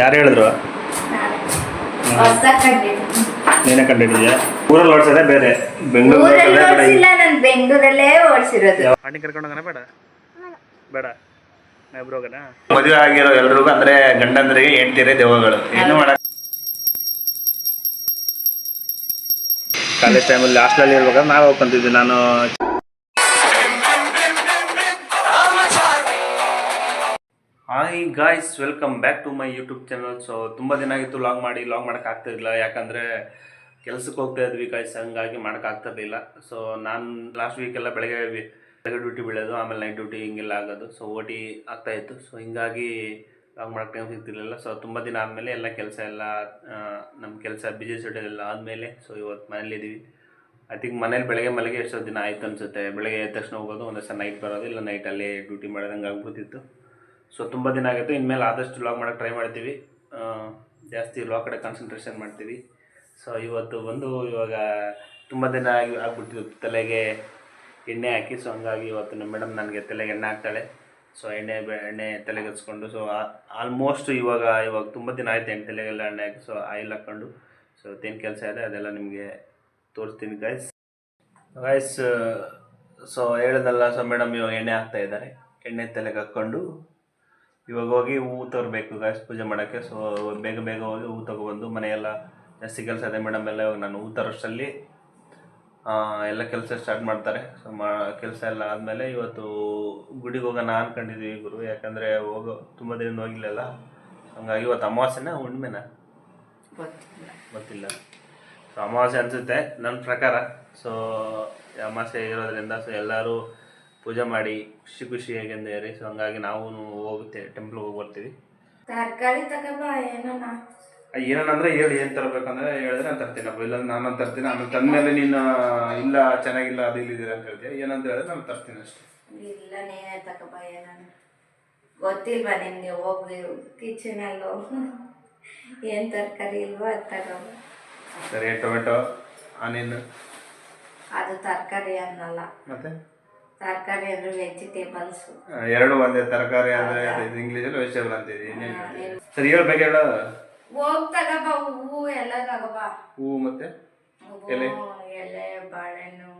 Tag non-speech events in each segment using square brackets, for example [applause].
ಯಾರು ಹೇಳಿದ್ರು? ನೀನೇ. ಕಂಡಿದ್ಯಾ ಊರಲ್ಲಿ ಓಡಿಸೋದೇ ಬೇರೆ. ಬೆಂಗಳೂರು ನಾನು ಬೆಂಗಳೂರಲ್ಲೇ ಓಡಿಸಿರೋದು. ಪಾರ್ಟಿ ಕರ್ಕೊಂಡು ಹೋಗೋಣ? ಬೇಡ? ಬೇಡ. ಇಬ್ರು ಹೋಗೋಣ? ಮದುವೆ ಆಗಿರೋ ಎಲ್ರಿಗೂ ಅಂದ್ರೆ ಗಂಡಂದ್ರಿಗೆ ಎಂಟಿರೇ ದೇವಗಳು ಏನು ಮಾಡ ಕಾಲೇಜ್ ಟೈಮಲ್ಲಿ ಹಾಸ್ಟೆಲಲ್ಲಿ ಇರ್ಬೇಕಾದ್ರೆ ನಾವು ಹೋಗ್ಕೊಂತಿದ್ವಿ. ನಾನು hi guys welcome back to my YouTube channel so ತುಂಬ ದಿನ ಆಗಿತ್ತು ಲಾಗ್ ಮಾಡಿ ಲಾಗ್ ಮಾಡೋಕೆ ಆಗ್ತಿರ್ಲಿಲ್ಲ ಯಾಕಂದರೆ ಕೆಲಸಕ್ಕೆ ಹೋಗ್ತಾ ಇದ್ವಿ ಗಾಯ್ಸ್ ಹಂಗಾಗಿ ಮಾಡೋಕೆ ಇರಲಿಲ್ಲ. ಸೊ ನಾನು ಲಾಸ್ಟ್ ವೀಕೆಲ್ಲ ಬೆಳಗ್ಗೆ ಬೆಳಗ್ಗೆ ಡ್ಯೂಟಿ ಬೀಳೋದು, ಆಮೇಲೆ ನೈಟ್ ಡ್ಯೂಟಿ ಹಿಂಗೆಲ್ಲ ಆಗೋದು. ಸೊ ಓ ಟಿ ಆಗ್ತಾಯಿತ್ತು ಸೊ ಹಿಂಗಾಗಿ ಲಾಗ್ ಮಾಡೋಕ್ಕೆ ಟೈಮ್ ಸಿಗ್ತಿರ್ಲಿಲ್ಲ. ಸೊ ತುಂಬ ದಿನ ಆದಮೇಲೆ ಎಲ್ಲ ಕೆಲಸ ಎಲ್ಲ ನಮ್ಮ ಕೆಲಸ ಬಿಜಿ ಎಲ್ಲ ಆದಮೇಲೆ ಸೊ ಇವತ್ತು ಮನೇಲಿದ್ದೀವಿ ಐ ಥಿಂಕ್ ಮನೇಲಿ ಬೆಳಗ್ಗೆ ಮಲಗಿ ಎಷ್ಟೋ ದಿನ ಆಯ್ತು ಅನಿಸುತ್ತೆ. ಬೆಳಗ್ಗೆ ಎದ್ದ ತಕ್ಷಣ ಹೋಗೋದು ಒಂದೇ ಸಲ ನೈಟ್ ಬರೋದು, ಇಲ್ಲ ನೈಟಲ್ಲಿ ಡ್ಯೂಟಿ ಮಾಡೋದಂಗೆ ಆಗ್ಬಿಡ್ತಿತ್ತು. ಸೊ ತುಂಬ ದಿನ ಆಗಿತ್ತು. ಇನ್ಮೇಲೆ ಆದಷ್ಟು ವ್ಲಾಗ್ ಮಾಡೋಕ್ಕೆ ಟ್ರೈ ಮಾಡ್ತೀವಿ. ಜಾಸ್ತಿ ಲಾಗ್ ಕಡೆ ಕಾನ್ಸಂಟ್ರೇಷನ್ ಮಾಡ್ತೀವಿ. ಸೊ ಇವತ್ತು ಬಂದು ಇವಾಗ ತುಂಬ ದಿನ ಆಗಿ ಆಗ್ಬಿಟ್ಟಿದ್ದು ತಲೆಗೆ ಎಣ್ಣೆ ಹಾಕಿ ಸೊ ಹಂಗಾಗಿ ಇವತ್ತು ನಮ್ಮ ಮೇಡಮ್ ನನಗೆ ತಲೆಗೆ ಎಣ್ಣೆ ಹಾಕ್ತಾಳೆ. ಸೊ ಎಣ್ಣೆ ಎಣ್ಣೆ ತಲೆಗೆ ಹಚ್ಕೊಂಡು ಸೊ ಆಲ್ಮೋಸ್ಟ್ ಇವಾಗ ಇವಾಗ ತುಂಬ ದಿನ ಆಯಿತು ಎಣ್ಣೆ ತಲೆಗೆಲ್ಲ ಎಣ್ಣೆ ಹಾಕಿ ಸೊ ಆಯಿಲ್ ಹಾಕ್ಕೊಂಡು ಸೊ ಏನು ಕೆಲಸ ಇದೆ, ಅದೆಲ್ಲ ನಿಮಗೆ ತೋರಿಸ್ತೀನಿ ಗಾಯ್ಸ್ ಗಾಯ್ಸ್ ಸೊ ಹೇಳ್ದಲ್ಲ ಸೊ ಮೇಡಮ್ ಇವಾಗ ಎಣ್ಣೆ ಹಾಕ್ತಾ ಇದ್ದಾರೆ. ಎಣ್ಣೆ ತಲೆಗೆ ಹಾಕ್ಕೊಂಡು ಇವಾಗ ಹೋಗಿ ಹೂವು ತರಬೇಕು ಗಣೇಶ ಪೂಜೆ ಮಾಡೋಕ್ಕೆ. ಸೊ ಬೇಗ ಬೇಗ ಹೋಗಿ ಹೂವು ತಗೊಬಂದು ಮನೆಯೆಲ್ಲ ಜಾಸ್ತಿ ಕೆಲಸ ಇದೆ ಮೇಡಮ್ ಎಲ್ಲ, ಇವಾಗ ನಾನು ಹೂವು ತರೋಷ್ಟರಲ್ಲಿ ಎಲ್ಲ ಕೆಲಸ ಸ್ಟಾರ್ಟ್ ಮಾಡ್ತಾರೆ. ಸೊ ಮಾ, ಕೆಲಸ ಎಲ್ಲ ಆದಮೇಲೆ ಇವತ್ತು ಗುಡಿಗೆ ಹೋಗೋಣ ಅನ್ಕೊಂಡಿದ್ದೀವಿ ಗುರು. ಯಾಕಂದರೆ ಹೋಗೋ, ತುಂಬ ದಿನ ಹೋಗಿಲ್ಲಲ್ಲ ಹಂಗಾಗಿ ಇವತ್ತು ಅಮಾವಾಸ್ಯೆನ ಹುಣ್ಣಿಮೆನ ಗೊತ್ತಿಲ್ಲ. ಸೊ ಅಮಾವಾಸ್ಯೆ ಅನಿಸುತ್ತೆ, ನನ್ನ ಪ್ರಕಾರ. ಸೊ ಅಮಾವಾಸ್ಯೆ ಇರೋದ್ರಿಂದ ಸೊ ಎಲ್ಲರೂ ಪೂಜೆ ಮಾಡಿ ಖುಷಿ ಖುಷಿಯಾಗಿಂದೇರಿ ಸೊ ಹಂಗಾಗಿ ನಾವು ಹೋಗುತ್ತೆ ಟೆಂಪಲ್ ಹೋಗಿ ಬರ್ತೀವಿ ತರಕಾರಿ ತಗೋಬಾ ಏನೋಣ ಏನಂದ್ರೆ ಹೇಳಿ ಏನು ತರಬೇಕಂದ್ರೆ ಹೇಳಿದ್ರೆ ನಾನು ತರ್ತೀನಪ್ಪ ಇಲ್ಲ ನಾನು ತರ್ತೀನಿ. ಆಮೇಲೆ ತಂದಮೇಲೆ ನೀನು ಇಲ್ಲ ಚೆನ್ನಾಗಿಲ್ಲ ಅದು ಇಲ್ಲಿದ್ದೀರ ಅಂತ ಹೇಳ್ತೀಯ. ಏನಂತ ಹೇಳಿದ್ರೆ ನಾನು ತರ್ತೀನಿ ಅಷ್ಟೇ. ಇಲ್ಲ ನೀನೇ ತಗೋಬಾ ಏನೋಣ ಗೊತ್ತಿಲ್ವಾ ಹೋಗ್ಬೇಕು ಹೋಗಿ ಕಿಚನಲ್ಲೋ ಏನು ತರಕಾರಿ ಇಲ್ವೋ ಅದು ತಗೋಬ ಸರಿ ಟೊಮೆಟೊ ಆನಿಯನ್. ಅದು ತರಕಾರಿ ಅನ್ನಲ್ಲ. ಮತ್ತೆ? ತರಕಾರಿ ಅಂದ್ರೆ ವೆಜಿಟೇಬಲ್ಸ್. ಎರಡು ಒಂದೇ ತರಕಾರಿ ಅಂದ್ರೆ ಇಂಗ್ಲಿಷ್ ಅಲ್ಲಿ ವೆಜಿಟೇಬಲ್ ಇನ್ನೇನು ಸರಿ ಹೇಳ್ಬೇಕು ಹೇಳು. ಹೋಗ್ ತಗಬ ಹೂವು ಎಲ್ಲ ತಗಬ ಹೂವು ಮತ್ತೆ? ಎಲೆ? ಎಲೆ ಬಾಳೆಹಣ್ಣು.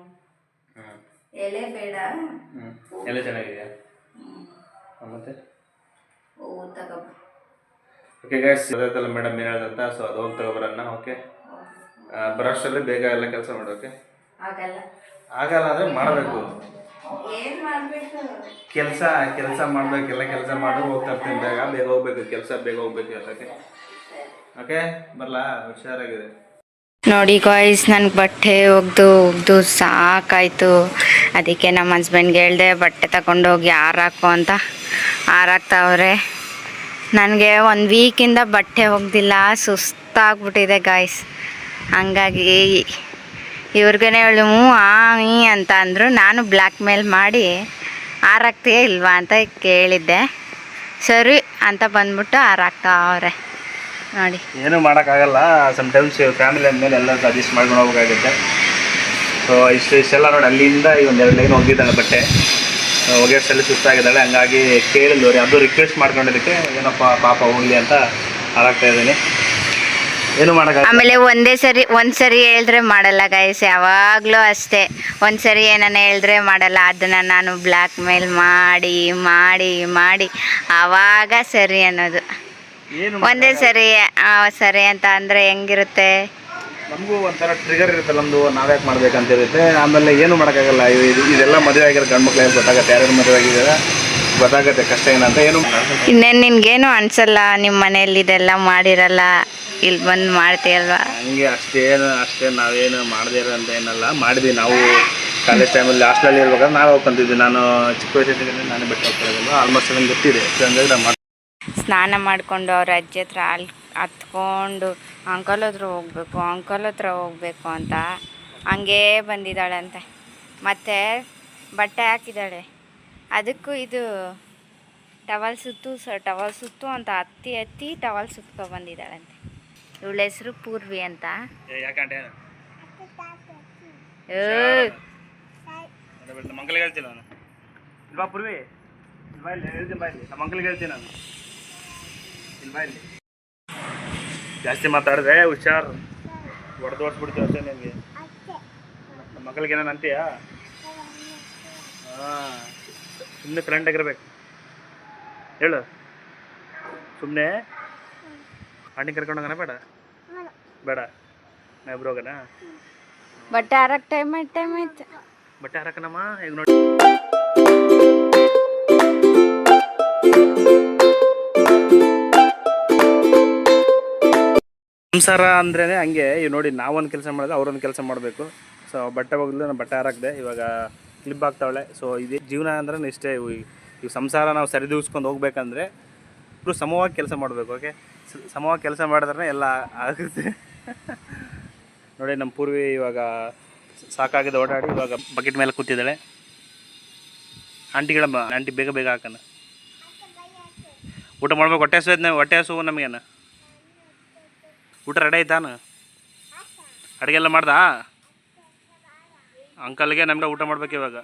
ಎಲೆ ಬೇಡ. ಎಲೆ ಚೆನ್ನಾಗಿದೆಯಾ? ಮತ್ತೆ? ಹೂವು ತಗೋಬಾ ಓಕೆ ಗೈಸ್ ಗೊತ್ತಾಯ್ತಲ್ಲ ಮೇಡಮ್ ಏನು ಹೇಳ್ದಂತ ಸೊ ಅದು ಹೋಗಿ ತಗೊಬರೋಣ ಓಕೆ ಬರೋಷ್ಟರಲ್ಲಿ ಬೇಗ ಎಲ್ಲ ಕೆಲಸ ಮಾಡೋಕೆ ಆಗಲ್ಲ. ಆಗಲ್ಲ ಅಂದರೆ ಮಾಡ್ಬೇಕು. ಕೆಲಸ ಕೆಲಸ ಮಾಡಬೇಕೆಲ್ಲ ಕೆಲಸ ಮಾಡೋ ಹೋಗ್ತಾ ಇರ್ತೀನಿ ಬೇಗ ಬೇಗ ಹೋಗ್ಬೇಕು ಕೆಲಸ ಬೇಗ ಹೋಗ್ಬೇಕು ಎಲ್ಲಕ್ಕೆ ಓಕೆ ಬರಲಾ? ಹುಷಾರಾಗಿದೆ ನೋಡಿ ಗಾಯ್ಸ್ ನನಗೆ ಬಟ್ಟೆ ಒಗ್ದು ಒಗ್ದು ಸಾಕಾಯಿತು. ಅದಕ್ಕೆ ನಮ್ಮ ಹಸ್ಬೆಂಡ್ಗೆ ಹೇಳ್ದೆ ಬಟ್ಟೆ ತಗೊಂಡೋಗಿ ಆರಾಕು ಅಂತ. ಆರಾಕ್ತಾವ್ರೆ ನನಗೆ ಒಂದು ವೀಕಿಂದ ಬಟ್ಟೆ ಒಗ್ದಿಲ್ಲ ಸುಸ್ತಾಗ್ಬಿಟ್ಟಿದೆ ಗಾಯ್ಸ್ ಹಂಗಾಗಿ ಇವ್ರಿಗೇ ಹೇಳಿ, ಹ್ಞೂ, ಆ, ಈ ಅಂತ ಅಂದರು. ನಾನು ಬ್ಲ್ಯಾಕ್ ಮೇಲ್ ಮಾಡಿ ಆರಾಕ್ತೀಯ ಇಲ್ವಾ ಅಂತ ಕೇಳಿದ್ದೆ. ಸರಿ ಅಂತ ಬಂದ್ಬಿಟ್ಟು ಆರಾಕ್ತಾವ್ರೆ ನೋಡಿ. ಏನು ಮಾಡೋಕ್ಕಾಗಲ್ಲ. ಸಮ್ಟೈಮ್ಸ್ ಫ್ಯಾಮಿಲಿ ಅಂದಮೇಲೆ ಎಲ್ಲ ಅಡ್ಜಸ್ಟ್ ಮಾಡ್ಕೊಂಡು ಹೋಗಬೇಕಾಗುತ್ತೆ. ಸೊ ಇಷ್ಟು, ಇಷ್ಟೆಲ್ಲ ನೋಡಿ, ಅಲ್ಲಿಂದ ಈ ಒಂದು ಎರಡು ಲೈನ್ ಹೋಗಿದ್ದಾಳೆ ಬಟ್ಟೆ. ಒಗೆಷ್ಟಲ್ಲಿ ಸುಸ್ತಾಗಿದ್ದಾಳೆ. ಹಂಗಾಗಿ ಕೇಳಿದ್ರು ಅದು ರಿಕ್ವೆಸ್ಟ್ ಮಾಡ್ಕೊಂಡಿದ್ದಕ್ಕೆ ಏನಪ್ಪ ಪಾಪ ಹೋಗಲಿ ಅಂತ ಹಾಳಾಗ್ತಾ ಇದ್ದೀನಿ. ಏನು ಮಾಡೋಕ್ಕಾಗಲ್ಲ. ಆಮೇಲೆ ಒಂದೇ ಸರಿ ಒಂದ್ಸರಿ ಹೇಳಿದ್ರೆ ಮಾಡಲ್ಲ ಗೈಸ್ ಯಾವಾಗಲೂ ಅಷ್ಟೇ. ಒಂದ್ಸರಿ ಏನನ್ನ ಹೇಳಿದ್ರೆ ಮಾಡಲ್ಲ. ಅದನ್ನ ನಾನು ಬ್ಲ್ಯಾಕ್ ಮೇಲ್ ಮಾಡಿ ಮಾಡಿ ಮಾಡಿ. ಆವಾಗ ಸರಿ ಅನ್ನೋದು. ಏನು ಒಂದೇ ಸರಿ ಆ, ಸರಿ ಅಂತ ಅಂದರೆ ಹೆಂಗಿರುತ್ತೆ? ನಮಗೂ ಒಂಥರ ಟ್ರಿಗರ್ ಇರುತ್ತೆ ನಮ್ಮದು ನಾವ್ಯಾಕೆ ಮಾಡ್ಬೇಕಂತ ಇರುತ್ತೆ ಆಮೇಲೆ ಏನು ಮಾಡೋಕ್ಕಾಗಲ್ಲ. ಇದು- ಇದೆಲ್ಲ ಮದುವೆ ಆಗಿರೋ ಗಂಡು ಮಕ್ಳಿಗೆ ಗೊತ್ತಾಗುತ್ತೆ? ಯಾರ್ಯಾರು ಮದುವೆ ಆಗಿದ್ದಾರೆ? ಗೊತ್ತಾಗುತ್ತೆ ಕಷ್ಟ ಏನಂತ ಏನು ಇನ್ನೇನು ನಿನ್ಗೇನು ಅನ್ಸಲ್ಲ. ನಿಮ್ಮ ಮನೇಲಿ ಇದೆಲ್ಲ ಮಾಡಿರಲ್ಲ. ಇಲ್ಲಿ ಬಂದು ಮಾಡ್ತೀಯಲ್ವಾ ಹಂಗೆ ಅಷ್ಟೇನು ಅಷ್ಟೇ ನಾವೇನು ಮಾಡದೇ ಇರೋ ಅಂತ ಏನಲ್ಲ. ಮಾಡಿದ್ವಿ ನಾವು ಕಾಲೇಜ್ ಟೈಮಲ್ಲಿ ಹಾಸ್ಟೆಲಲ್ಲಿ ಇರ್ಬೇಕಾದ್ರೆ ನಾವು ಹೋಗ್ಕೊಂತಿದ್ವಿ ನಾನು ಚಿಕ್ಕ ವಯಸ್ಸಿಗೆ ನಾನು ಬಿಟ್ಟು ಹೋಗ್ತಿರೋದಿಲ್ಲ ಆಲ್ಮೋಸ್ಟ್ ನಂಗೆ ಗೊತ್ತಿದೆ ಹಂಗಾಗಿ ನಾನು ಸ್ನಾನ ಮಾಡಿಕೊಂಡು ಅವ್ರ ಅಜ್ಜಿ ಹತ್ರ ಅಲ್ಲಿ ಹತ್ಕೊಂಡು ಅಂಕಲ್ ಹತ್ರ ಹೋಗ್ಬೇಕು ಅಂಕಲ್ ಹತ್ರ ಹೋಗ್ಬೇಕು ಅಂತ ಹಂಗೇ ಬಂದಿದ್ದಾಳಂತೆ. ಮತ್ತು ಬಟ್ಟೆ ಹಾಕಿದ್ದಾಳೆ. ಅದಕ್ಕೂ ಇದು ಟವಲ್ ಸುತ್ತು ಸ ಟವಲ್ ಸುತ್ತು ಅಂತ ಹತ್ತಿ ಹತ್ತಿ ಟವಲ್ ಸುತ್ಕೊ ಬಂದಿದ್ದಾಳಂತೆ. ಇವಳ ಹೆಸರು ಪೂರ್ವಿ ಅಂತ. ಅಂಕಲ್ಗೆ ಹೇಳ್ತೀನಿ ನಾನು. ಇಲ್ವಾ ಪೂರ್ವಿ. ಇಲ್ವಾ ಇಲ್ಲಿ ಹೇಳ್ತೀನಿ ಬಾ ಇಲ್ಲಿ. ನಮ್ಮ ಹೇಳ್ತೀನಿ ನಾನು. ಇಲ್ಲಿ ಜಾಸ್ತಿ ಮಾತಾಡಿದ್ರೆ ಹುಷಾರ್. ಹೊಡೆದು ಓಡಿಸ್ಬಿಡ್ತೀವಿ ಅಷ್ಟೇ ನಿಮಗೆ ನಮ್ಮ ಮಕ್ಕಳಿಗೆ ಏನೇನು ಅಂತೀಯಾ? ಹಾಂ. ಸುಮ್ಮನೆ ಫ್ರೆಂಡ್ ಆಗಿರ್ಬೇಕು. ಹೇಳು. ಸುಮ್ಮನೆ ಕರ್ಕೊಂಡು ಹೋಗನ ಬೇಡ. ಬೇಡ. ನಾ ಇಬ್ರು ಹೋಗೋಣ? ಬಟ್ಟೆ ಹರಕ್ ಟೈಮ್ ಆಯ್ತು ಟೈಮ್ ಆಯ್ತು. ಬಟ್ಟೆ ಹಾರಕನಮ್ಮ ಈಗ ನೋಡಿ. ಸಂಸಾರ ಅಂದ್ರೆ ಹಂಗೆ ಇವ್ ನೋಡಿ ನಾವೊಂದು ಕೆಲಸ ಮಾಡಿದ್ರೆ ಅವ್ರೊಂದು ಕೆಲಸ ಮಾಡಬೇಕು. ಸೊ ಬಟ್ಟೆ ಹೋಗ್ಲಿ ನಾನು ಬಟ್ಟೆ ಹಾರಾಕ್ದೆ ಇವಾಗ ಕ್ಲಿಪ್ ಆಗ್ತಾವಳೆ ಸೊ ಇದೇ ಜೀವನ ಅಂದ್ರೆ ಇಷ್ಟೇ ಈ ಸಂಸಾರ ನಾವು ಸರಿದೂಗಿಸ್ಕೊಂಡು ಹೋಗ್ಬೇಕಂದ್ರೆ ಇಬ್ಬರು ಸಮವಾಗಿ ಕೆಲಸ ಮಾಡಬೇಕು ಓಕೆ ಸಮವಾಗಿ ಕೆಲಸ ಮಾಡಿದ್ರೆ ಎಲ್ಲ ಆಗುತ್ತೆ. [laughs] ನೋಡಿ ನಮ್ಮ ಪೂರ್ವಿ ಇವಾಗ ಸಾಕಾಗಿದೆ ಓಡಾಡಿ ಇವಾಗ ಬಕೆಟ್ ಮೇಲೆ ಕೂತಿದ್ದಾಳೆ. ಆಂಟಿಗಳ ಆಂಟಿ ಬೇಗ ಬೇಗ ಹಾಕಣ. ಊಟ ಮಾಡ್ಬೇಕು ಹೊಟ್ಟೆ ಹಸು ಹೊಟ್ಟೆ ಹಸು ನಮಗೇನ? ಊಟ ರೆಡಿ ಆಯ್ತಾನ? ಅಡುಗೆ ಎಲ್ಲ ಮಾಡ್ದಾ? ಅಂಕಲ್ಗೆ ನಮ್ಗೆ ಊಟ ಮಾಡ್ಬೇಕು ಇವಾಗ.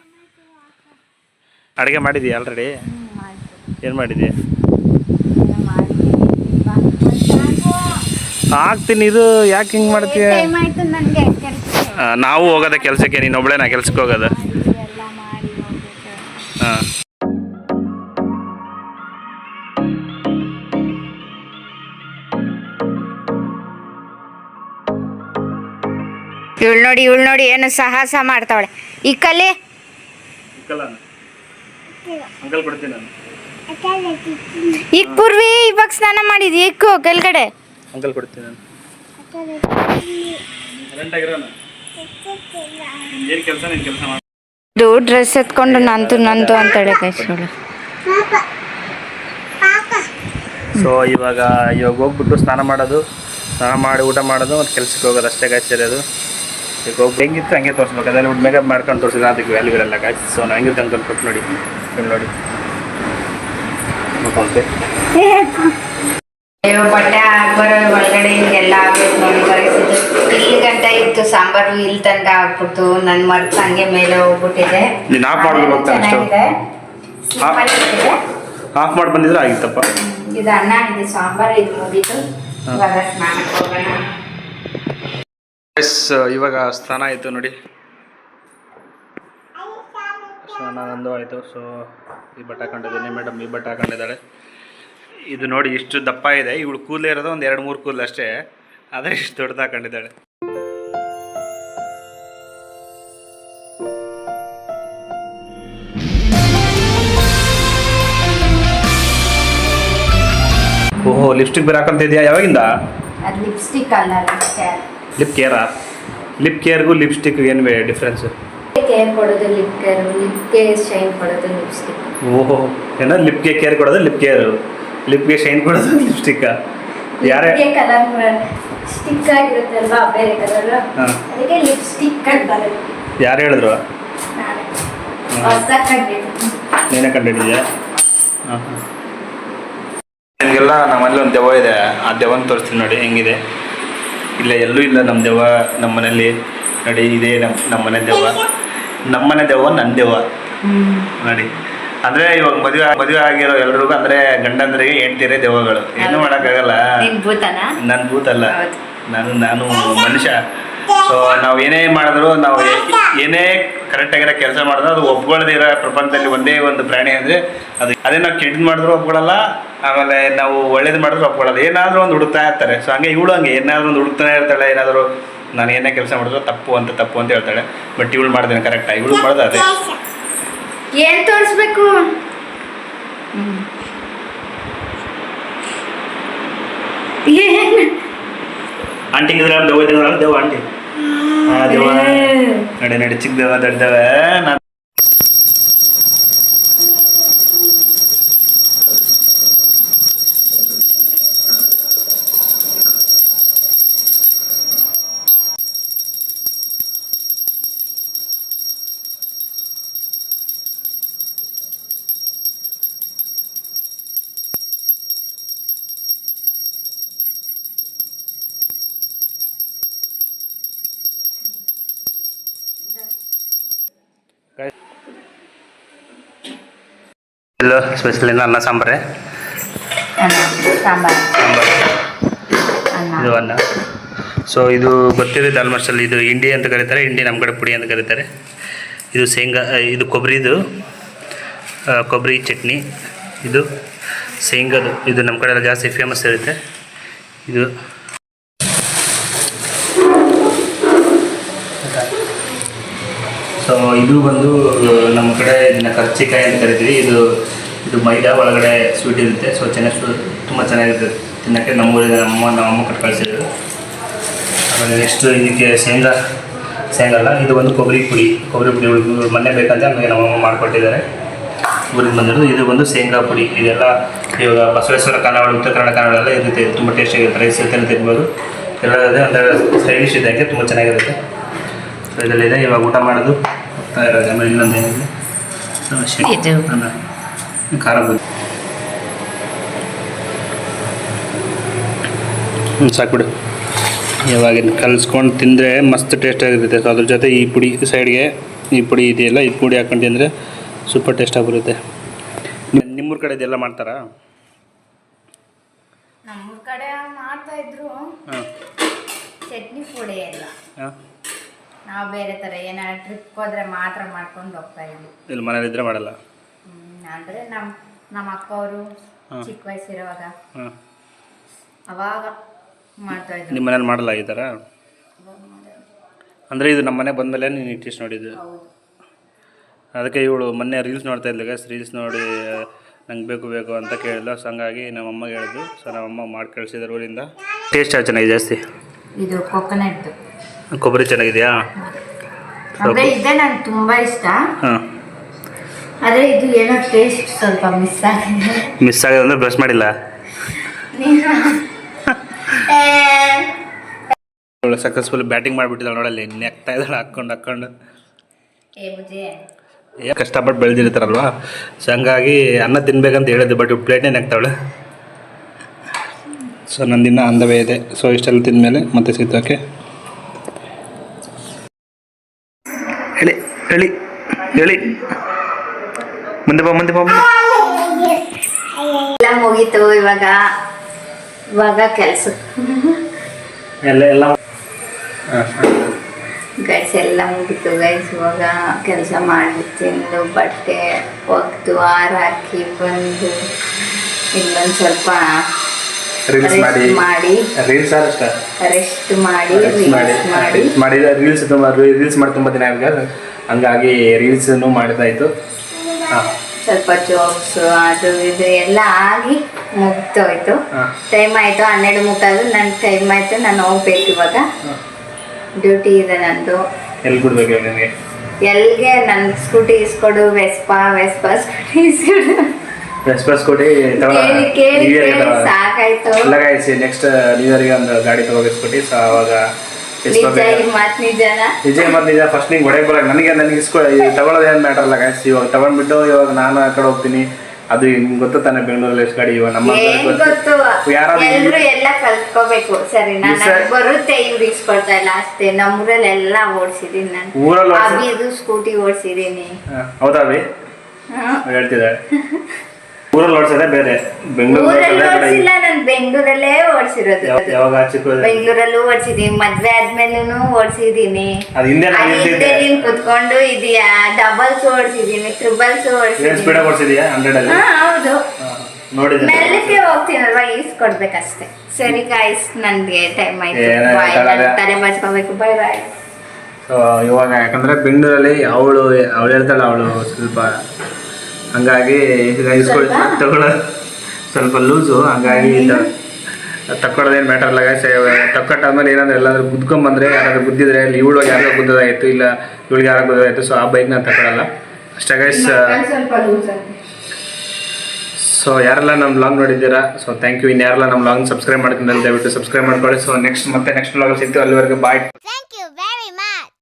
ಅಡುಗೆ ಮಾಡಿದೀಯ ಆಲ್ರೆಡಿ ಏನು ಮಾಡಿದೀಯ? ಹಾಕ್ತೀನಿ ಇದು ಯಾಕೆ ಹಿಂಗೆ ಮಾಡ್ತೀಯ? ಟೈಮ್ ಆಯ್ತು ನನಗೆ ಕೆಲಸ ನಾವು ಹೋಗೋದ ಕೆಲಸಕ್ಕೆ ನೀನು ಒಬ್ಳೇನಾ ಕೆಲ್ಸಕ್ಕೆ ಹೋಗೋದ. ಎಲ್ಲ ಮಾಡಿ ಹೋಗ್ಬೇಕು ಹಾಂ. ಇವಳು ನೋಡಿ ಇವಳು ನೋಡಿ ಏನು ಸಾಹಸ ಮಾಡ್ತಾವಳೆ. ನಾನು. ಈಗ ಪೂರ್ವಿ ಇವಾಗ ಸ್ನಾನ ಮಾಡಿದ್ವಿ ಇಕ್ಕು ಕೆಳಗಡೆ? ಅಂಕಲ್ ಕೊಡ್ತೀನಿ ನಾನು. ಕರೆಂಟಾಗಿರೋಣ ಏನು ಕೆಲಸ ನೀನು ಕೆಲಸ ಮಾಡಿ. ಇದು ಡ್ರೆಸ್ ಎತ್ಕೊಂಡು ನಂತು ನಂತು ಅಂತೇಳಿ ಕೈಸೋಳು ಸೊ ಇವಾಗ ಇವಾಗ ಹೋಗ್ಬಿಟ್ಟು ಸ್ನಾನ ಮಾಡೋದು ಸ್ನಾನ ಮಾಡಿ ಊಟ ಮಾಡೋದು ಮತ್ತು ಕೆಲ್ಸಕ್ಕೆ ಹೋಗೋದು ಅಷ್ಟೇ ಗಾಯ್ಸ್ ಇರೋದು. ಈಗ ಹೋಗಿ ಹೆಂಗಿತ್ತು ಹಂಗೆ ತೋರಿಸ್ಬೇಕು. ಅದೆಲ್ಲ ಮೇಕಪ್ ಮಾಡ್ಕೊಂಡು ತೋರಿಸಿದ್ರೆ ಅದಕ್ಕೆ ಇರಲ್ಲ ಗಾಯ್ಸ್ ಸೊ ನಾನು ಹೆಂಗಿತ್ತು ಅಂಕಲ್ ಕೊಟ್ಟು ನೋಡಿ ಇಲ್ಲಿ ನೋಡಿ. ನೋಡ್ಕೊಂತೆ. ಅಯ್ಯೋ ಬಟ್ಟೆ ಹಾಕ್ಬರೋ ಒಳಗಡೆ ಹಿಂಗೆಲ್ಲ ಆಗ್ಬೇಕು ನೋಡಿ ಕರೆಸಿದ್ದು ಇಲ್ಲಿ ಗಂಟ ಇತ್ತು ಸಾಂಬಾರು ಇಲ್ಲಿ ತನಕ ಹಾಕ್ಬಿಟ್ಟು ನನ್ನ ಮರ್ತು ಹಂಗೆ ಮೇಲೆ ಹೋಗ್ಬಿಟ್ಟಿದೆ. ನೀನ್ ಆಫ್ ಮಾಡ್ಬಿಟ್ಟು ಹೋಗ್ತಾನೆ ಅಷ್ಟು? ಚೆನ್ನಾಗಿದೆ. Simple ಆಫ್ ಮಾಡಿ ಬಂದಿದ್ರೆ ಆಗಿತ್ತಪ್ಪ. ಇದು ಅನ್ನ ಇದೆ ಸಾಂಬಾರು ಇದು ಮುಗೀತು. ಇವಾಗ ಸ್ನಾನಕ್ಕೆ ಹೋಗೋಣ. ಎಸ್ ಇವಾಗ ಸ್ನಾನ ಆಯಿತು ನೋಡಿ. ಸ್ನಾನ ನಂದು ಆಯಿತು ಸೊ ಈ ಬಟ್ಟೆ ಹಾಕೊಂಡಿದ್ದೀನಿ. ಮೇಡಮ್ ಈ ಬಟ್ಟೆ ಹಾಕೊಂಡಿದ್ದಾಳೆ. ಇದು ನೋಡಿ ಇಷ್ಟು ದಪ್ಪ ಇದೆ. ಇವಳು ಕೂದಲೇ ಇರೋದು ಒಂದು ಎರಡು ಮೂರು ಕೂದಲು ಅಷ್ಟೇ. ಆದರೆ ಇಷ್ಟು ದೊಡ್ಡದು ಹಾಕೊಂಡಿದ್ದಾಳೆ. ಓಹೋ ಲಿಪ್ಸ್ಟಿಕ್ ಬೇರೆ ಹಾಕೊಂತಿದ್ಯಾ ಯಾವಾಗಿಂದ? ಲಿಪ್ಸ್ಟಿಕ್ ಅಲ್ಲ ಲಿಪ್ ಕೇರ್. ಲಿಪ್ ಕೇರ್ಗೂ ಲಿಪ್ಸ್ಟಿಕ್ ಏನು ಡಿಫ್ರೆನ್ಸ್? ಕೇರ್ ಕೊಡೋದು ಲಿಪ್ ಕೇರ್ ಶೈನ್ ಕೊಡೋದು ಲಿಪ್ಸ್ಟಿಕ್. ಓಹೋ ಏನೋ ಲಿಪ್ಗೆ ಕೇರ್ ಕೊಡೋದು ಲಿಪ್ ಕೇರ್? ಲಿಪ್ಗೆ ಶೈನ್ ಕೊಡೋದು ಲಿಪ್ಸ್ಟಿಕ್ ಯಾರೇ ಕಲರ್ ಸ್ಟಿಕ್ ಆಗಿರುತ್ತಲ್ವಾ ಬೇರೆ ಕಲರ್ ಹಾಂ. ಅದಕ್ಕೆ ಲಿಪ್ಸ್ಟಿಕ್ ಅಂತ ಬರುತ್ತೆ ಯಾರು ಹೇಳಿದ್ರು. ನೀನೇ. ಕಂಡಿದ್ಯಾ ಹಾಂ ನಿಮಗೆಲ್ಲ ನಮ್ಮಲ್ಲಿ ಒಂದು ದೆವ್ವ ಇದೆ. ಆ ದೆವ್ವನ ತೋರಿಸ್ತೀನಿ ನೋಡಿ ಹೆಂಗಿದೆ? ಇಲ್ಲ ಎಲ್ಲೂ ಇಲ್ಲ ನಮ್ಮ ದೆವ್ವ ನಮ್ಮ ಮನೇಲಿ. ನೋಡಿ ಇದೇ ನಮ್ಮ ನಮ್ಮ ಮನೆ ದೆವ್ವ. ನಮ್ಮ ಮನೆ ದೆವ್ವ ನನ್ನ ದೆವ್ವ. ನೋಡಿ. ಅಂದ್ರೆ ಇವಾಗ ಮದುವೆ ಮದುವೆ ಆಗಿರೋ ಎಲ್ರಿಗೂ ಅಂದ್ರೆ ಗಂಡಂದ್ರಿಗೆ ಹೆಂಡ್ತಿರೇ ದೇವಗಳು ಏನು ಮಾಡೋಕ್ಕಾಗಲ್ಲ. ನನ್ನ ಭೂತಲ್ಲ. ನಾನು ನಾನು ಮನುಷ್ಯ. ಸೊ ನಾವು ಏನೇ ಮಾಡಿದ್ರು ನಾವು ಏನೇ ಕರೆಕ್ಟ್ ಆಗಿರೋ ಕೆಲಸ ಮಾಡಿದ್ರು ಅದು ಒಪ್ಕೊಳ್ಳದೇ ಇರೋ ಪ್ರಪಂಚದಲ್ಲಿ ಒಂದೇ ಒಂದು ಪ್ರಾಣಿ ಅಂದರೆ ಅದು ಅದೇ ನಾವು ಕೆಟ್ಟದ್ದು ಮಾಡಿದ್ರು ಒಪ್ಕೊಳ್ಳಲ್ಲ ಆಮೇಲೆ ನಾವು ಒಳ್ಳೇದು ಮಾಡಿದ್ರು ಒಪ್ಕೊಳ್ಳಲ್ಲ ಏನಾದರೂ ಒಂದು ಹುಡುಕ್ತಾ ಇರ್ತಾರೆ. ಸೊ ಹಂಗೆ ಇವಳು ಹಂಗೆ. ಏನಾದ್ರೂ ಒಂದು ಹುಡುಕ್ತಾನೆ ಇರ್ತಾಳೆ ಏನಾದರೂ ನಾನು ಏನೇ ಕೆಲಸ ಮಾಡಿದ್ರು ತಪ್ಪು ಅಂತ ತಪ್ಪು ಅಂತ ಹೇಳ್ತಾಳೆ. ಬಟ್ ಇವಳು ಮಾಡ್ದೇನೆ ಕರೆಕ್ಟಾಗಿ ಇವಳು ಮಾಡೋದು ಅದೇ? ಏನ್ ತೋರಿಸ್ಬೇಕು ಏನ್ ಆಂಟಿಗೆ ಇದ್ರೆ ದೆವ್ವ ಇದ್ರೆ ದೆವ್ವ ಆಂಟಿ ಹಾಂ ದೆವ್ವ ನಡೆ ನಡೆ ಚಿಕ್ಕ ದೆವ್ವ ದೊಡ್ಡ ದೆವ್ವ ಸ್ಪೆಷಲ್ ಏನು ಅನ್ನ ಸಾಂಬಾರೆ? ಸಾಂಬಾರು. ಇದು ಅನ್ನ. ಸೊ ಇದು ಗೊತ್ತಿದೆ ಅಲ್ಲಿ ಇದು ಇಂಡಿ ಅಂತ ಕರೀತಾರೆ ಇಂಡಿ ನಮ್ಮ ಕಡೆ ಪುಡಿ ಅಂತ ಕರೀತಾರೆ. ಇದು ಶೇಂಗಾ ಇದು ಕೊಬ್ಬರಿದು ಕೊಬ್ಬರಿ ಚಟ್ನಿ ಇದು ಶೇಂಗಾದು. ಇದು ನಮ್ಮ ಕಡೆ ಜಾಸ್ತಿ ಫೇಮಸ್ ಇರುತ್ತೆ. ಇದು ಸೊ ಇದು ಬಂದು ನಮ್ಮ ಕಡೆ ಇದನ್ನ ಕರ್ಚಿಕಾಯಿ ಅಂತ ಕರಿತೀವಿ. ಇದು ಇದು ಮೈದಾ ಒಳಗಡೆ ಸ್ವೀಟ್ ಇರುತ್ತೆ. ಸೊ ಚೆನ್ನಾಗಿ ತುಂಬ ಚೆನ್ನಾಗಿರುತ್ತೆ. ತಿನ್ನೋಕ್ಕೆ ನಮ್ಮೂರಿನ ನಮ್ಮ ನಮ್ಮ ಅಮ್ಮ ಕಟ್ ಕಳಿಸಿದ್ರು. ಆಮೇಲೆ ನೆಕ್ಸ್ಟ್ ಇದಕ್ಕೆ ಶೇಂಗಾ ಶೇಂಗಲ್ಲ ಇದು ಒಂದು ಕೊಬ್ಬರಿ ಪುಡಿ. ಕೊಬ್ಬರಿ ಪುಡಿ ಮೊನ್ನೆ ಬೇಕಂತ ನಮಗೆ ನಮ್ಮಮ್ಮ ಮಾಡಿಕೊಟ್ಟಿದ್ದಾರೆ. ಊರಿಗೆ ಬಂದಿರೋದು. ಇದು ಒಂದು ಶೇಂಗಾ ಪುಡಿ. ಇದೆಲ್ಲ ಇವಾಗ ಬಸವೇಶ್ವರ ಕನ್ನಡ ಉತ್ತರ ಕನ್ನಡ ಕನ್ನಡ ಎಲ್ಲ ಇರುತ್ತೆ. ತುಂಬ ಟೇಸ್ಟಿಯಾಗಿರುತ್ತೆ ರೈಸ್ ಜೊತೆ ತಿನ್ಬೋದು. ಎಲ್ಲ ಇದೆ ಅಂದರೆ ಸ್ಟೈಲಿಶ್ ಇದೆ ಹಾಗೆ ತುಂಬ ಚೆನ್ನಾಗಿರುತ್ತೆ. ಸೊ ಇದರಲ್ಲಿದೆ. ಇವಾಗ ಊಟ ಮಾಡೋದು. ಹೋಗ್ತಾ ಇರೋದು. ಆಮೇಲೆ ಇನ್ನೊಂದು ಖಾರ ಹ್ಞೂ ಸಾಕ್ಬಿಡು ಇವಾಗ ಕಲಿಸ್ಕೊಂಡು ತಿಂದರೆ ಮಸ್ತ್ ಟೇಸ್ಟ್ ಆಗಿರುತ್ತೆ. ಸೊ ಅದ್ರ ಜೊತೆ ಈ ಪುಡಿ ಸೈಡ್ಗೆ ಈ ಪುಡಿ ಇದೆಯಲ್ಲ ಈ ಪುಡಿ ಹಾಕೊಂಡು ತಿಂದರೆ ಸೂಪರ್ ಟೇಸ್ಟಾಗಿ ಬರುತ್ತೆ. ನಿಮ್- ನಿಮ್ಮೂರ ಕಡೆ ಇದೆಲ್ಲ ಮಾಡ್ತಾರಾ? ನಮ್ಮೂರ ಕಡೆ ಮಾಡ್ತಾ ಇದ್ರು. ಚಟ್ನಿ ಪುಡಿ ಎಲ್ಲ. ನಾವು ಬೇರೆ ಥರ ಏನಾದ್ರು ಟ್ರಿಪ್ ಹೋದ್ರೆ ಮಾತ್ರ ಮಾಡ್ಕೊಂಡು ಹೋಗ್ತಾ ಇದ್ವಿ. ಇಲ್ಲಿ ಮನೇಲಿದ್ದರೆ ಮಾಡಲ್ಲ. ಅಂದ್ರೆ ನಮ್ಮ ನಮ್ಮ ಅಕ್ಕ ಅವರು ಚಿಕ್ಕ ವಯಸ್ಸಿರುವಾಗ ಹಾಂ. ಅವಾಗ ಮಾಡ್ತಾ ಇದ್ರು. ನಿಮ್ಮ ಮನೇಲಿ ಮಾಡಲ್ಲ ಈ ಥರ? ಅಂದರೆ ಇದು ನಮ್ಮ ಮನೆ ಬಂದಮೇಲೆ ನೀನು ಟೇಸ್ಟ್ ನೋಡಿದ್ದು? ಹೌದು. ಅದಕ್ಕೆ ಇವಳು ಮೊನ್ನೆ ರೀಲ್ಸ್ ನೋಡ್ತಾ ಇದ್ದಾಗ ರೀಲ್ಸ್ ನೋಡಿ ನಂಗೆ ಬೇಕು ಬೇಕು ಅಂತ ಕೇಳಿದ್ಲು. ಸೊ ಹಂಗಾಗಿ ನಮ್ಮ ಅಮ್ಮಗೆ ಹೇಳಿದ್ಲು. ಸೊ ನಮ್ಮಮ್ಮ ಮಾಡಿ ಕಳಿಸಿದ್ರು ಊರಿಂದ. ಟೇಸ್ಟ್ ಯಾವ ಚೆನ್ನಾಗಿದೆ ಜಾಸ್ತಿ? ಇದು ಕೊಕೊನಟ್ ಕೊಬ್ಬರಿ ಚೆನ್ನಾಗಿದೆಯಾ? ಅಂದ್ರೆ ಇದೇ ನಂಗೆ ತುಂಬಾ ಇಷ್ಟ. ಹಾಂ. ಆದ್ರೆ ಇದು ಏನೋ ಟೇಸ್ಟ್ ಸ್ವಲ್ಪ ಮಿಸ್ ಆಗಿದೆ. ಮಿಸ್ ಆಗಿದೆ ಅಂದರೆ ಬ್ರಷ್ ಮಾಡಿಲ್ಲ? ಸಕ್ಸಸ್ಫುಲ್ ಬ್ಯಾಟಿಂಗ್ ಮಾಡಿಬಿಟ್ಟಿದ್ದಾಳೆ ನೋಡಲ್ಲಿ ನೆಕ್ತಾ ಇದ್ದಾಳೆ ಹಾಕ್ಕೊಂಡು ಹಾಕ್ಕೊಂಡು. ಏ ಕಷ್ಟಪಟ್ಟು ಬೆಳೆದಿರ್ತಾರಲ್ವ? ಸೊ ಹಂಗಾಗಿ ಅನ್ನ ತಿನ್ಬೇಕಂತ ಹೇಳಿದ್ದೆ ಬಟ್ ಪ್ಲೇಟ್ನೇ ನೆಕ್ತಾವಳೆ ಸೊ ನಂದಿನ ಅಂದವೇ ಇದೆ. ಸೊ ಇಷ್ಟೆಲ್ಲ ತಿಂದಮೇಲೆ ಮತ್ತೆ ಸಿಗ್ತೋಕೆ ಹೇಳಿ ಹೇಳಿ ಹೇಳಿ. ಮುಂದೆ ಬಾ ಮುಂದೆ ಬಾ ಮುಂದೆ ಎಲ್ಲ ಮುಗೀತು ಇವಾಗ. ಇವಾಗ ಕೆಲಸ. ಎಲ್ಲ ಎಲ್ಲ ಗೈಸ್ ಎಲ್ಲ ಮುಗಿತು ಗೈಸ್ ಇವಾಗ ಕೆಲಸ ಮಾಡಿ ತಿಂದು ಬಟ್ಟೆ ಒಗ್ದು ಹಾರ ಹಾಕಿ ಬಂದು ಇನ್ನೊಂದ್ ಸ್ವಲ್ಪ ರೀಲ್ಸ್ ಮಾಡಿ. ರೀಲ್ಸ್ ರೆಸ್ಟ್ ಮಾಡಿ ರೀಲ್ಸ್ ಮಾಡಿ. ಮಾಡಿದ ರೀಲ್ಸ್ ರೀಲ್ಸ್ ತುಂಬ ರೀಲ್ಸ್ ಮಾಡಿ ತುಂಬ ದಿನ ಆಗಿದೆ. ಹಂಗಾಗಿ ರೀಲ್ಸನ್ನು ಮಾಡಿದಾಯ್ತು ಸ್ವಲ್ಪ ಜೋಕ್ಸ್ ಅದು ಇದು ಎಲ್ಲ ಆಗಿ ಮುಗ್ದೋಯ್ತು. ಟೈಮ್ ಆಯ್ತು ಹನ್ನೆರಡು ಮುಕ್ಕಾಲು ನನ್ನ ಟೈಮ್ ಆಯ್ತು ನಾನು ಹೋಗ್ಬೇಕು ಇವಾಗ. ಡ್ಯೂಟಿ ಇದೆ ನಂದು. ಎಲ್ಲಿಗೆ ನನ್ನ ಸ್ಕೂಟಿ ಇಸ್ಕೊಡು ವೆಸ್ಪಾ ವೆಸ್ಪಾ ಸ್ಕೂಟಿ ಇಸ್ಕೊಡು. ಕೇಳಿ ಸಾಕಾಯ್ತು. ನೆಕ್ಸ್ಟ್ ನ್ಯೂ ಇಯರ್ಗೆ ಒಂದು ಗಾಡಿ ತಗೋಗಿಸ್ಕೊಟ್ಟು ಸೊ ಅವಾಗ ನಿಜ ಮತ್ ನಿಜ ಫಸ್ಟ್ ನಿಂಗೆ ಹೊಡೆಯಕ್ ಬರಲ್ಲ. ನನಗೆ ನನಗೆ ಇಸ್ಕೊ ತಗೊಳ್ಳೋದು ಏನು ಮ್ಯಾಟರ್ ಅಲ್ಲ ಗಾಯ್ಸ್ ಇವಾಗ ತಗೊಂಡ್ಬಿಟ್ಟು ಇವಾಗ ನಾನು ಆ ಕಡೆ ಹೋಗ್ತೀನಿ. ಅದು ಹಿಂಗೆ ಗೊತ್ತ ತಾನೆ ಬೆಂಗಳೂರಲ್ಲಿ ಎಷ್ಟು ಗಾಡಿ ಇವಾಗ ನಮ್ಮ ಯಾರಾದ್ರೂ ಎಲ್ಲ ಕಲ್ತ್ಕೋಬೇಕು. ಸರಿ ಬರುತ್ತೆ ಇವ್ರು ಇಸ್ಕೊಡ್ತಾ ಇಲ್ಲ. ಅಷ್ಟೇ ನಮ್ಮೂರಲ್ಲಿ ಎಲ್ಲ ಓಡಿಸಿದೀನಿ ನಾನು. ಊರಲ್ಲಿ ಸ್ಕೂಟಿ ಓಡಿಸಿದೀನಿ ಹೌದಾ ಹೇಳ್ತಿದ್ದಾರೆ. ಹೇಳ್ತಿದ್ದಾಳೆ [laughs] ಊರಲ್ಲಿ ಓಡಿಸೋದೇ ಬೇರೆ. ಬೆಂಗಳೂರು ಊರಲ್ಲಿ ಓಡಿಸಿಲ್ಲ ನಾನು ಬೆಂಗಳೂರಲ್ಲೇ ಓಡಿಸಿರೋದು. ಯಾವಾಗ ಚಿಕ್ಕ ಬೆಂಗಳೂರಲ್ಲೂ ಓಡಿಸಿದೀನಿ ಮದ್ವೆ ಆದ್ಮೇಲೂ ಓಡಿಸಿದೀನಿ. ಅದು ಹಿಂದೆ ನಾನು ಹಿಂದೆ ನಿಂತಿದ್ದೆ ನೀನ್ ಕುತ್ಕೊಂಡು ಇದೀಯಾ? ಡಬಲ್ಸ್ ಓಡಿಸಿದೀನಿ ಟ್ರಿಬಲ್ಸ್ ಏನು ಓಡಿಸಿದೀನಿ ಸ್ಪೀಡಾಗಿ ಓಡಿಸಿದ್ಯಾ? ಹಂಡ್ರೆಡಲ್ಲಿ ಹಾ ಹೌದು. ನೋಡಿದ್ದೆ ಮೆಲ್ಲಕ್ಕೆ ಹೋಗ್ತೀನಲ್ವಾ ಈಸ್ಕೊಡ್ಬೇಕಷ್ಟೇ ಸರಿ ಗಾಯ್ಸ್ ನನ್ಗೆ ಟೈಮ್ ಆಯ್ತು. ಏನಾಯ್ತು ಬಾಯ್. ತಲೆ ಬಾಚ್ಕೋಬೇಕು. ಬಾಯ್ ಬಾಯ್ ಸೊ ಇವಾಗ ಯಾಕಂದ್ರೆ ಬೆಂಗಳೂರಲ್ಲಿ ಅವಳು ಅವಳು ಹೇಳ್ತಾಳೆ ಅವಳು ಸ್ವಲ್ಪ ಹಂಗಾಗಿ ಇಸ್ಕೊಳ್ಳಿ ಸ್ವಲ್ಪ? ತಗೊಳ್ಳೋದು ಸ್ವಲ್ಪ ಲೂಸು ಹಂಗಾಗಿ ತಕ್ಕೊಳ್ಳೋದೇನು ಮ್ಯಾಟರ್ ಇಲ್ಲ ಗಾಯ್ಸ್ ತಕ್ಕೊಟ್ಟಾದ್ಮೇಲೆ ಏನಂದ್ರೆ ಎಲ್ಲಾದ್ರೂ ಗುದ್ಕೊಂಬಂದ್ರೆ ಯಾರಾದ್ರೂ ಗುದ್ದಿದ್ರೆ ಇಲ್ಲಿ ಇವಳು ಯಾರೋ ಗುದ್ದೋದಾಯಿತು ಇಲ್ಲ ಇವಳಿಗೆ ಯಾರೋ ಗುದ್ದದಾಯಿತು ಸೊ ಆ ಬೈಕ್ ನಾನು ತಗೊಳ್ಳಲ್ಲ ಅಷ್ಟೇ ಗೈಸ್ ಸ್ವಲ್ಪ ಲೂಸ್ ಅಂತ ಸೊ ಯಾರೆಲ್ಲ ನಮ್ಮ ಲಾಂಗ್ ನೋಡಿದ್ದೀರಾ ಸೊ ಥ್ಯಾಂಕ್ ಯು ಇನ್ನು ಯಾರೆಲ್ಲ ನಮ್ಮ ಲಾಂಗ್ ಸಬ್ಸ್ಕ್ರೈಬ್ ಮಾಡ್ತೀನಿ ದಯವಿಟ್ಟು ಸಬ್ಸ್ಕ್ರೈಬ್ ಮಾಡ್ಕೊಳ್ಳಿ. ಸೊ ನೆಕ್ಸ್ಟ್ ಮತ್ತೆ ನೆಕ್ಸ್ಟ್ ಲಾಗ್ ಸಿಗ್ತೀವಿ. ಅಲ್ಲಿವರೆಗೆ ಬಾಯ್